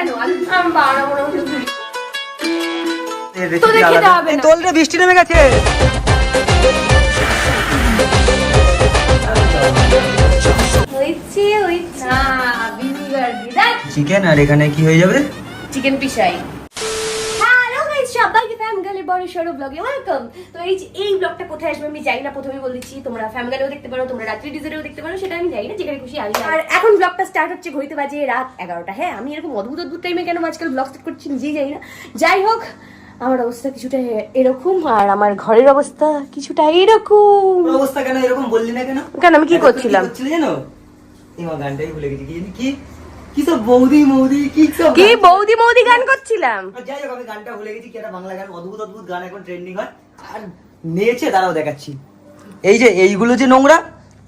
কেন আমি আমি বানাবো না ওগুলো তুই। এর recipe তোদের খেতে আলাদা। হবে এই না। তোল রে বৃষ্টি নেমে গেছে চিকেন আর এখানে কি হয়ে যাবে চিকেন পিসাই বড় সড়ো ব্লগে ওয়েলকাম। তো এই যে এই ব্লগটা কোথায় আসবে আমি জানি না প্রথমেই বলে দিচ্ছি তোমরা ফ্যাম গালেও দেখতে পারো তোমরা রাত্রি ডিজারেও দেখতে পারো সেটা আমি জানি না যেখানে খুশি আমি আর এখন ব্লগটা স্টার্ট হচ্ছে ঘড়িতে বাজে রাত এগারোটা। হ্যাঁ আমি এরকম অদ্ভুত অদ্ভুত টাইমে কেন আজকাল ব্লগ স্টার্ট করছি নিজেই জানি না। যাই হোক আমার অবস্থা কিছুটা এরকম আর আমার ঘরের অবস্থা কিছুটা এরকম। অবস্থা কেন এরকম বললি না কেন? কেন আমি কি করছিলাম? জানো? এই গানটাই ভুলে গেছি। কি জানি কি কি সব বৌদি মৌদি কি সব কি গান? বৌদি মৌদি গান করছিলাম? যাই হোক আমি গানটা ভুলে গেছি কি একটা বাংলা গান অদ্ভুত অদ্ভুত গান এখন ট্রেন্ডিং হয়। আর নেচে দাঁড়াও দেখাচ্ছি। এই যে এইগুলো যে নোংরা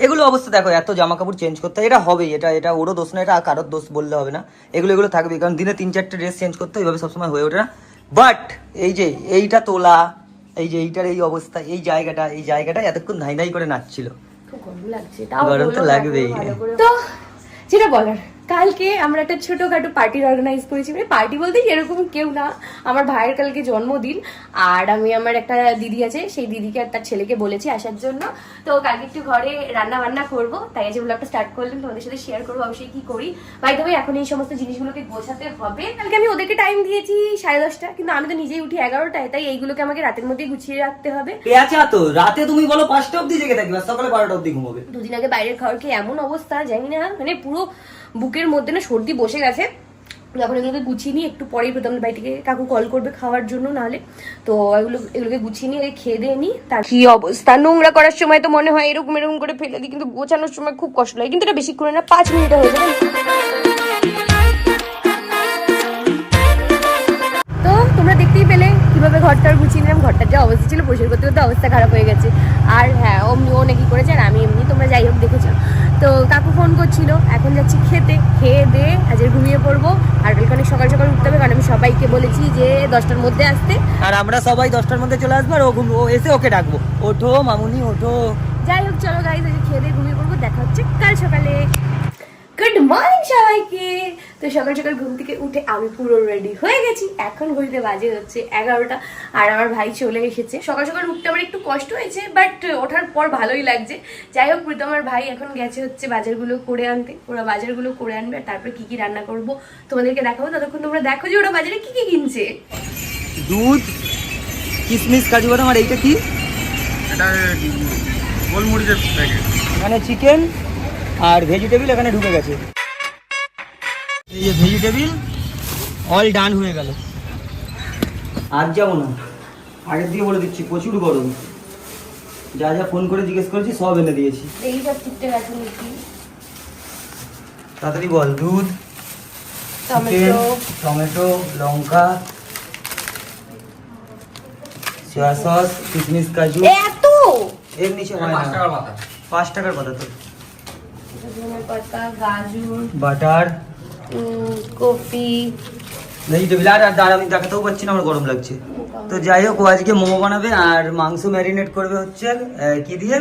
এগুলো অবস্থা দেখো এত জামা কাপড় চেঞ্জ করতে হয়, এটা হবেই এটা এটা ওরও দোষ না এটা কারোর দোষ বললে হবে না। এগুলো এগুলো থাকবে কারণ দিনে তিন চারটে ড্রেস চেঞ্জ করতে হয়, এইভাবে সবসময় হয়ে ওঠে না। বাট এই যে এইটা তোলা এই যে এইটার এই অবস্থা এই জায়গাটা এই জায়গাটা এতক্ষণ ধাই ধাই করে নাচছিল। খুব গরম লাগছে তাও গরম তো লাগবেই। তো যেটা বলার। কালকে আমরা একটা ছোটখাটো পার্টি অর্গানাইজ করেছি। মানে পার্টি বলতে এরকম কেউ না। আমার ভাইয়ের কালকে জন্মদিন আর আমি আমার একটা দিদি আছে সেই দিদিকে আর তার ছেলেকে বলেছি আসার জন্য। তো কালকে একটু ঘরে রান্না বান্না করব। তাই আজ ব্লগটা স্টার্ট করলাম। তোমাদের সাথে শেয়ার করব অবশ্যই কি করি। বাই দেবে এখন এই সমস্ত জিনিসগুলোকে গোছাতে হবে। কালকে আমি ওদেরকে টাইম দিয়েছি সাড়ে দশটা কিন্তু আমি তো নিজেই উঠি এগারোটায় তাই এইগুলোকে আমাকে রাতের মধ্যেই গুছিয়ে রাখতে হবে। পেঁচা তো রাতে তুমি বলো পাঁচটা অব্দি জেগে থাকবে সকালে বারোটা অব্দি ঘুমাবে। দুদিন আগে বাইরের খাওয়ার খেয়ে এমন অবস্থা জানি না। মানে পুরো বুকের মধ্যে না সর্দি বসে গেছে। যখন এগুলোকে গুছিয়ে নিই একটু পরেই প্রথম বাড়ি কাকু কল করবে খাওয়ার জন্য নাহলে। তো এগুলো, এগুলোকে গুছিয়ে নিয়ে খেয়ে দিয়ে নিই তার কি অবস্থা? নোংরা করার সময় তো মনে হয় এরকম এরকম করে ফেলে দিই, কিন্তু গোছানোর সময় খুব কষ্ট লাগে। কিন্তু এটা বেশি করে না, পাঁচ মিনিটে হয়ে যাবে তোমরা দেখতেই পেলে কীভাবে ঘরটার গুছিয়ে নিলাম। ঘরটার যা অবস্থা ছিল পরিষ্কার করতে করতে অবস্থা খারাপ হয়ে গেছে। আর হ্যাঁ অমনি ও নাকি করেছে আর আমি এমনি তোমরা যাই হোক দেখেছ। তো কাকু ফোন করছিল এখন যাচ্ছি খেতে। খেয়ে দে আজকে ঘুমিয়ে পড়ব। আর কালকে অনেক সকাল সকাল উঠতে হবে কারণ আমি সবাইকে বলেছি যে দশটার মধ্যে আসতে। আর আমরা সবাই দশটার মধ্যে চলে আসব আর ও ঘুম- ও এসে ওকে ডাকবো। ওঠো মামুনি ওঠো। যাই হোক চলো গাইজ আজকে খেয়ে দিয়ে ঘুমিয়ে পড়ব। দেখা হচ্ছে কাল সকালে। গুড মর্নিং সবাইকে। তো সকাল সকাল ঘুম থেকে উঠে আমি পুরো রেডি হয়ে গেছি। এখন ঘড়িতে বাজে হচ্ছে এগারোটা আর আমার ভাই চলে এসেছে। সকাল সকাল উঠতে আমার একটু কষ্ট হয়েছে বাট ওঠার পর ভালোই লাগছে। যাই হোক প্রীতম আমার ভাই এখন গেছে হচ্ছে বাজারগুলো করে আনতে। ওরা বাজারগুলো করে আনবে আর তারপরে কী কি রান্না করব তোমাদেরকে দেখাবো। ততক্ষণ তোমরা দেখো যে ওরা বাজারে কী কী কিনছে। দুধ কিশমিশ কাজু বাদাম আর এইটা কি? এটা গোলমরিচের প্যাকেট এখানে চিকেন আর ভেজিটেবিল এখানে ঢুকে গেছে। এই যে ভেজিটেবিল অল ডান হয়ে গেল। আর যাব না। আগের দিয়ে বলে দিচ্ছি প্রচুর গরম। যা যা ফোন করে জিজ্ঞেস করেছি সব এনে দিয়েছি। এই সব ঠিকঠাক আছে নাকি? তাড়াতাড়ি বল দুধ টমেটো। টমেটো লঙ্কা সয়া সস কিশমিশ কাজু। এত? এর নিচে হয় না। পাঁচ টাকার কথা তো। পাতা গাজর বাটার। কপি। ভেজিটেবিল আর আর দাঁড়া আমি দেখাতেও পাচ্ছি না আমার গরম লাগছে তো যাই হোক ও আজকে মোমো বানাবে আর মাংস ম্যারিনেট করবে হচ্ছে কি দিয়ে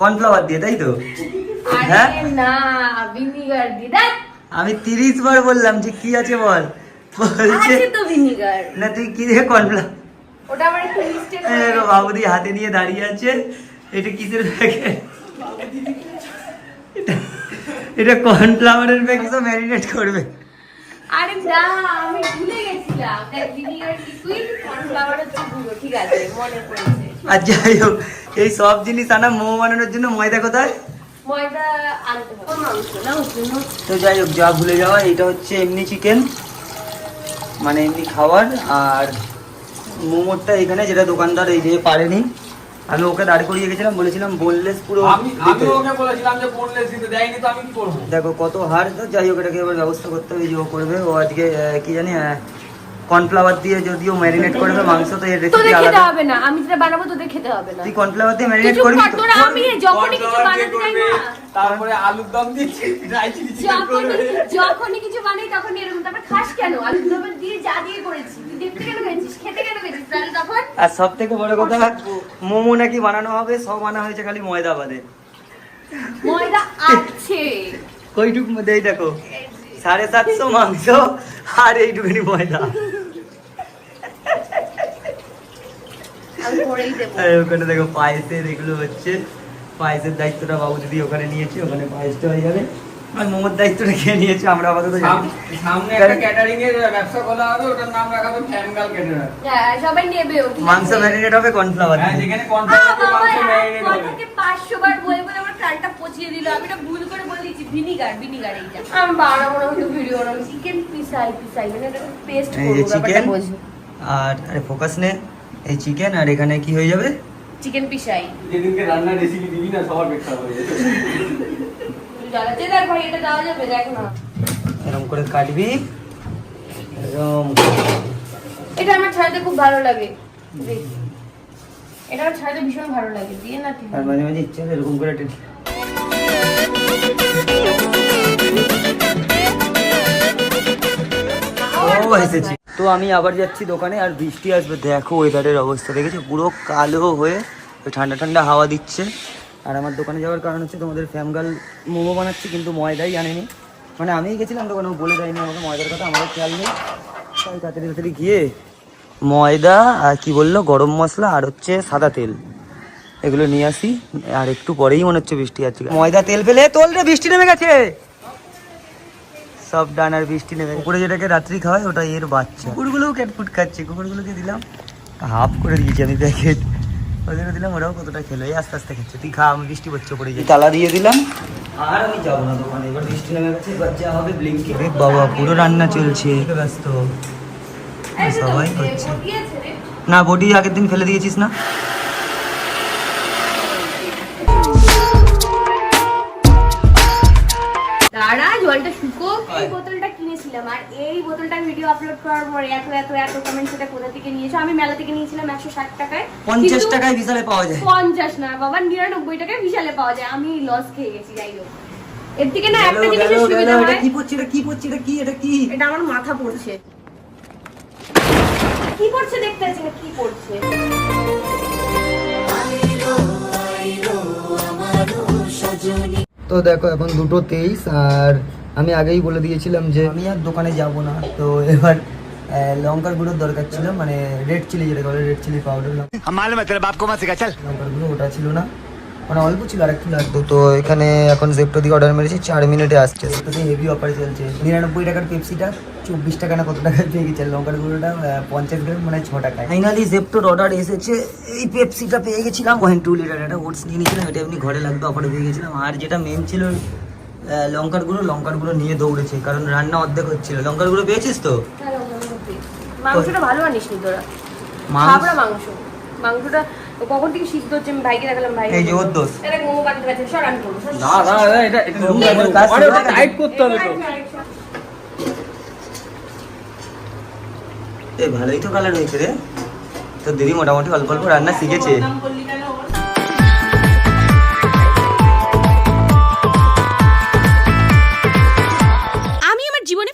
কর্নফ্লাওয়ার দিয়ে তাই তো হ্যাঁ না ভিনিগার আমি তিরিশ বার বললাম যে কি আছে বল বলছে না তুই কি দিয়ে কর্নফ্লাওয়ার ওটা আমার একটু মিস্টেক বাবুদি হাতে নিয়ে দাঁড়িয়ে আছে এটা কিসের প্যাকেট এটা কর্নফ্লাওয়ারের প্যাকেট ম্যারিনেট করবে। আরে না আমি ভুলে গেছিলাম। দেখ ভিনিগার লিকুইড কর্নফ্লাওয়ার হচ্ছে গুঁড়ো ঠিক আছে মনে পড়েছে। আর যাই হোক এই সব জিনিস আনা মোমো বানানোর জন্য ময়দা কোথায়? ময়দা আনতে হবে তো যাই হোক যা ভুলে যাওয়া এটা হচ্ছে এমনি চিকেন মানে এমনি খাবার আর মোমোরটা এখানে যেটা দোকানদার এই যে পারেনি আমি ওকে দাঁড় করিয়ে গেছিলাম বলেছিলাম বোনলেস পুরো আমি আমি ওকে বলেছিলাম যে বোনলেস দিতে দেয়নি তো আমি কি করব? দেখো কত হার তো যাই হোক এটাকে এবার ব্যবস্থা করতে হবে যে ও করবে। ও আজকে কি জানি কর্নফ্লাওয়ার দিয়ে যদিও ম্যারিনেট করবে মাংস তো এর রেসিপি তোদের খেতে আলাদা। হবে না আমি যেটা বানাবো তোদের খেতে হবে না। তুই কর্নফ্লাওয়ার দিয়ে ম্যারিনেট করবি তো? আমি যখনই কিছু বানাতে যাই না। তারপরে আলুর দম দিচ্ছি রাই চিলি যখনই কিছু বানাই তখন এরকম। তারপর খাস কেন? দিয়ে যা দিয়ে করেছি। তুই দেখতে কেন গেছিস খেতে কেন গেছিস তাহলে তখন আর সব থেকে বড় কথা মোমো নাকি বানানো হবে সব আনা হয়েছে খালি ময়দা বাদে ময়দা আছে। কইটুক মধ্যে এই দেখো সাড়ে সাতশো মাংস আর এইটুখানি ময়দা। ওখানে দেখো পায়েসের এগুলো হচ্ছে পায়েসের দায়িত্বটা বাবু যদি ওখানে নিয়েছে ওখানে পায়েসটা হয়ে যাবে। আর মোমোর দায়িত্বটা খেয়ে নিয়েছে? আমরা আপাতত জানি। সামনে একটা ক্যাটারিং এর ব্যবসা খোলা হবে ওটার নাম রাখা হবে ফ্যানগাল ক্যাটারার হ্যাঁ সবাই নেবেও ঠিক মাংস? ম্যারিনেট হবে কর্নফ্লাওয়ার হ্যাঁ যেখানে কনফার্ম বাবা, মাংস ম্যারিনেট হবে। কথাকে 500 বার বলে বলে আমার কানটা পচিয়ে দিল। আমি না ভুল করে বলে দিয়েছি ভিনিগার ভিনিগার এইটা। আমি বানাবো না ভিডিও না চিকেন পিসাই পিসাই মানে পেস্ট এই যে ব্যাপারটা চিকেন বোঝো। আর আরে ফোকাস নে এই চিকেন আর এখানে কি হয়ে যাবে? চিকেন পিসাই। যেদিনকে রান্নার রেসিপি দিবি না সবার পেটটা হয়ে যাবে। জ্বালাতে দেখ ভাই এটা দেওয়া যাবে দেখ না। এরকম করে কাটবি। এরকম এটা আমার ছাড়াতে খুব ভালো লাগে। এটা আমার ছাড়াতে ভীষণ ভালো লাগে দিয়ে না আর মাঝে মাঝে ইচ্ছে এরকম করে এসেছি। তো আমি আবার যাচ্ছি দোকানে আর বৃষ্টি আসবে। দেখো ওয়েদারের অবস্থা দেখেছ? পুরো কালো হয়ে ঠান্ডা ঠান্ডা হাওয়া দিচ্ছে। আর আমার দোকানে যাওয়ার কারণ হচ্ছে তোমাদের ফ্যামগাল মোমো বানাচ্ছি কিন্তু ময়দাই আনেনি মানে আমিই গেছিলাম দোকানে বলে দেয়নি আমাকে ময়দার কথা আমারও খেয়াল নেই। তাই তাড়াতাড়ি তাড়াতাড়ি গিয়ে ময়দা আর কি বলল গরম মশলা আর হচ্ছে সাদা তেল। এগুলো নিয়ে আসি আর একটু পরেই মনে হচ্ছে বৃষ্টি আছে ময়দা তেল ফেলে তোল রে বৃষ্টি নেমে গেছে। সব ডান আর বৃষ্টি নেমে কুকুরে যেটাকে রাত্রি খাওয়ায় ওটা এর বাচ্চা। কুকুরগুলোও ক্যাটফুট খাচ্ছে কুকুরগুলোকে দিলাম। হাফ করে দিয়েছি আমি প্যাকেট। ওদেরকে দিলাম ওরাও কতটা খেলো। এই আস্তে আস্তে খেচ্ছে তুই খা আমি বৃষ্টি পড়ছে পড়ে যাই। তালা দিয়ে দিলাম। আর আমি যাব না দোকানে। এবার বৃষ্টি নেমে গেছে এবার যা হবে ব্লিঙ্কি বাবা পুরো রান্না চলছে। ব্যস্ত। সবাই করছে। না বডি আগের দিন ফেলে দিয়েছিস না? এই বোতলটা ভিডিও আপলোড করার পরে এত এত এত কমেন্ট সেটা কোথা থেকে নিয়েছো? আমি মেলা থেকে নিয়েছিলাম একশো ষাট টাকায়। পঞ্চাশ টাকায় বিশালে পাওয়া যায়। পঞ্চাশ না বাবা নিরানব্বই টাকায় বিশালে পাওয়া যায়। আমি লস খেয়ে গেছি যাই হোক। এর থেকে না একটা জিনিসের সুবিধা হয়। কি পড়ছে এটা কি পড়ছে এটা কি এটা কি? এটা আমার মাথা পড়ছে। কি পড়ছে দেখতে আছি? কি পড়ছে? তো দেখো এখন দুটো তেইশ আর আমি আগেই বলে দিয়েছিলাম যে আমি আর দোকানে যাব না। তো এবার লঙ্কার গুঁড়োর দরকার ছিল মানে রেড চিলি যেটা বলে রেড চিলি। পাউডার লঙ্কার গুঁড়ো ওটা ছিল না। মানে অল্প ছিল আর একটু লাগতো তো এখানে এখন জেপটো দিয়ে অর্ডার মেরেছি চার মিনিটে আসছে। হেভি অফার চলছে। নিরানব্বই টাকার পেপসিটা চব্বিশ টাকা না কত টাকা পেয়ে গেছে লঙ্কার গুঁড়োটা পঞ্চাশ গ্রাম মানে ছ টাকায়। ফাইনালি জেপটোর অর্ডার এসেছে এই পেপসিটা পেয়ে গেছিলাম। ওয়ান টু লিটার একটা ওটস নিয়ে নিয়েছিলাম এটা এমনি ঘরে লাগতো অফারে পেয়ে গেছিলাম। আর যেটা মেন ছিল লঙ্কার গুঁড়ো লঙ্কার গুঁড়ো নিয়ে দৌড়েছে কারণ রান্না অর্ধেক হচ্ছিল। লঙ্কার গুঁড়ো পেয়েছিস তো? হ্যাঁ, মাংসটা ভালো আনিস নি তোরা। মাংস- খাবরা মাংস। মাংসটা কখন থেকে সিদ্ধ হচ্ছে আমি ভাইকে দেখালাম ভাই। এই যে ওর দোষ। এটা মোমো বানাতে পারছে সর আমি করব না না এটা এটা টাইট করতে হবে তো। এই ভালোই তো কালার হয়েছে রে। তো দিদি মোটামুটি অল্প অল্প রান্না শিখেছে।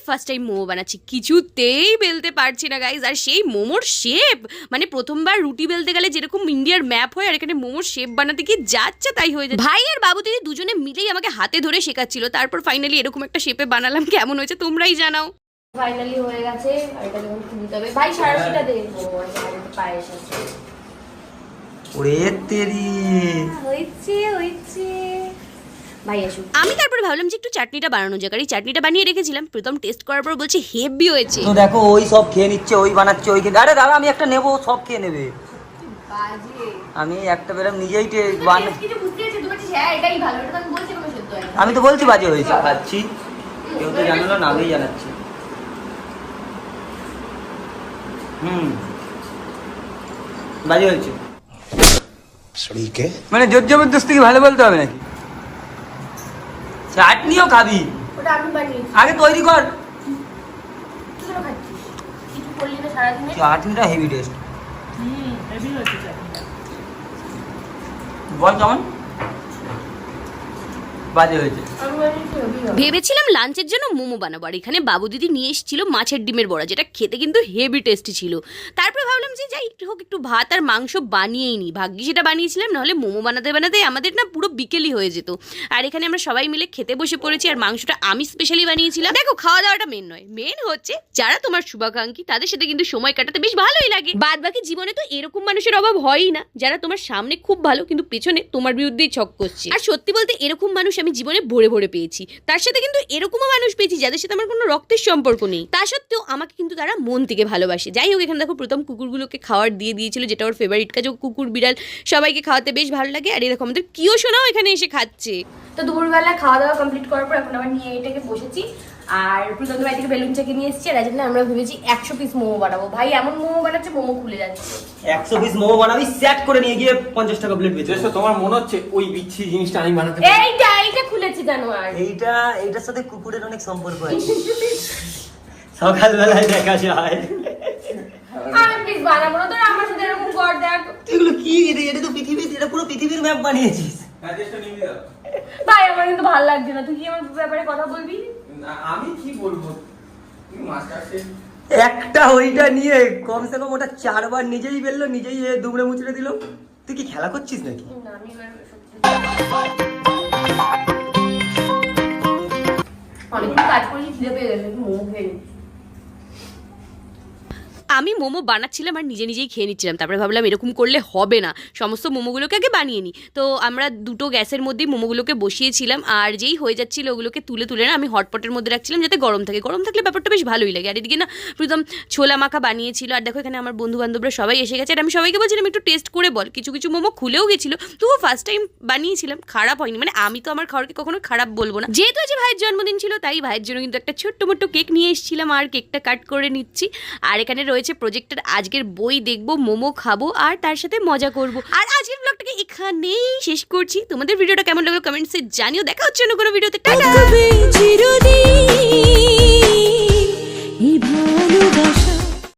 ফার্স্ট টাইম মোমো বানাচ্ছি। কিছুতেই বেলতে পারছি না গাইজ আর সেই মোমোর শেপ মানে প্রথমবার রুটি বেলতে গেলে যেরকম ইন্ডিয়ার ম্যাপ হয় আর এখানে মোমোর শেপ বানাতে কি যাচ্ছে তাই হয়ে যায় ভাই আর বাবু দিদি দুজনে মিলেই আমাকে হাতে ধরে শেখাচ্ছিল। তারপর ফাইনালি এরকম একটা শেপে বানালাম। কেমন হয়েছে তোমরাই জানাও। ফাইনালি হয়ে গেছে। আর এটা যখন খুলতে হবে। ভাই সারাশিটা দে। পায়েস আছে ওরে তেরি। হয়েছে হয়েছে ভাই আসুন। আমি তারপর ভাবলাম যে একটু চাটনিটা বানানো যাক। আর এই চাটনিটা বানিয়ে রেখেছিলাম। প্রথম টেস্ট করার পর বলছে হেভি হয়েছে। তো দেখো ওই সব খেয়ে নিচ্ছে ওই বানাচ্ছে ওই খেয়ে আরে দাদা আমি একটা নেব সব খেয়ে নেবে। আমি একটা বেরাম নিজেই টে- বান কিছু বুঝতে পেরেছি তুমি বলছিস হ্যাঁ এটাই ভালো। এটা আমি বলছি কোনো সত্য হয় আমি তো বলছি বাজে হয়েছে। খাচ্ছি। কেউ তো জানলো না আমিই জানাচ্ছি। হুম। বাজে হয়েছে। মানে জোর জবরদস্তি কি ভালো বলতে হবে নাকি? চাটনিও খাবি। ওটা আমি বানিয়েছি। আগে তৈরি কর। তুই কেন খাচ্ছিস? কিছু করলি না সারাদিনে? চাটনিটা হেভি টেস্ট বল কেমন? ভেবেছিলাম লাঞ্চের জন্য মোমো বানাবো, আর এখানে বাবু দিদি নিয়ে এসেছিল মাছের ডিমের বড়া, যেটা খেতে কিন্তু হেভি টেস্টি ছিল। তারপরে ভাবলাম যে যাই হোক, একটু ভাত আর মাংস বানিয়েই নিই। ভাগ্যি সেটা বানিয়েছিলাম, নাহলে মোমো বানাতে বানাতে আমাদের না পুরো বিকেলই হয়ে যেত। আর এখানে আমরা সবাই মিলে খেতে বসে পড়েছি, আর মাংসটা আমি স্পেশালি বানিয়েছিলাম। দেখো খাওয়া দাওয়াটা মেন নয়। মেন হচ্ছে যারা তোমার শুভাকাঙ্ক্ষী, তাদের সাথে কিন্তু সময় কাটাতে বেশ ভালোই লাগে। বাদ বাকি জীবনে তো এরকম মানুষের অভাব হয়ই না। যারা তোমার সামনে খুব ভালো, কিন্তু পেছনে তোমার বিরুদ্ধেই ছক করছে। আর সত্যি বলতে এরকম মানুষ আমি জীবনে ভরে ভরে পেয়েছি। তার সাথে কিন্তু এরকমও মানুষ পেয়েছি যাদের সাথে আমার কোনো রক্তের সম্পর্ক নেই। তা সত্ত্বেও আমাকে কিন্তু তারা মন থেকে ভালোবাসে। যাই হোক, এখানে দেখো প্রথম কুকুরগুলোকে খাওয়ার দিয়ে দিয়েছিল, যেটা ওর ফেভারিট কাজ, ও কুকুর, বিড়াল, সবাইকে খাওয়াতে বেশ ভালো লাগে। আর এরকম আমাদের কিও শোনাও এখানে এসে খাচ্ছে। তো দুপুরবেলা খাওয়া দাওয়া কমপ্লিট করার পর এখন আবার নিয়ে এটাকে বসেছি। আর প্রীতমের বাড়ি থেকে বেলুন চেকে নিয়ে এসেছি আর না আমরা ভেবেছি একশো পিস মোমো বানাবো। ভাই এমন মোমো বানাচ্ছে মোমো খুলে যাচ্ছে। একশো পিস মোমো বানাবি স্যাট করে নিয়ে গিয়ে পঞ্চাশ টাকা প্লেট বেচে তোমার মনে হচ্ছে ওই বিচ্ছি জিনিসটা আমি বানাতে এইটা এইটা খুলেছি জানো আর? এইটা এইটার সাথে কুকুরের অনেক সম্পর্ক আছে। সকালবেলায় দেখা যায়। আমি প্লিজ বানাবো না তোর আমার সাথে এরকম কর দেখ। এগুলো কি? এটা এটা তো পৃথিবী এটা পুরো পৃথিবীর ম্যাপ বানিয়েছিস। ভাই আমার কিন্তু ভালো লাগছে না। তুই কি আমার ব্যাপারে কথা বলবি? আমি কি বলব? তুমি একটা ওইটা নিয়ে কমসে কম ওটা চারবার নিজেই বেললো নিজেই দুবড়ে দুমড়ে মুচড়ে দিল। তুই কি খেলা করছিস নাকি? অনেকক্ষণ কাজ করেছি খিদে পেয়ে গেছে মুখ। আমি মোমো বানাচ্ছিলাম আর নিজে নিজেই খেয়ে নিচ্ছিলাম। তারপরে ভাবলাম এরকম করলে হবে না। সমস্ত মোমোগুলোকে আগে বানিয়ে নিই তো আমরা দুটো গ্যাসের মধ্যেই মোমোগুলোকে বসিয়েছিলাম আর যেই হয়ে যাচ্ছিল ওগুলোকে তুলে তুলে না আমি হটপটের মধ্যে রাখছিলাম যাতে গরম থাকে। গরম থাকলে ব্যাপারটা বেশ ভালোই লাগে। আর এদিকে না প্রথম ছোলা মাখা বানিয়েছিল। আর দেখো এখানে আমার বন্ধু বান্ধবরা সবাই এসে গেছে। আর আমি সবাইকে বলছিলাম, একটু টেস্ট করে বল। কিছু কিছু মোমো খুলেও গেছিল। তবুও ফার্স্ট টাইম বানিয়েছিলাম। খারাপ হয়নি। মানে আমি তো আমার খাওয়ারকে কখনো খারাপ বলব না। যেহেতু আজ ভাইয়ের জন্মদিন ছিল, তাই ভাইয়ের জন্য কিন্তু একটা ছোট্ট মোট্ট কেক নিয়ে এসেছিলাম। আর কেকটা কাট করে নিচ্ছি। আর এখানে রয়েছে প্রজেক্টের আজকের বই দেখব, মোমো খাব আর তার সাথে মজা করব। আর আজকের ব্লগটাকে এখানেই শেষ করছি। তোমাদের ভিডিওটা কেমন লাগল কমেন্টসে জানিও। দেখা হচ্ছে অন্য কোনো ভিডিওতে। টাটা!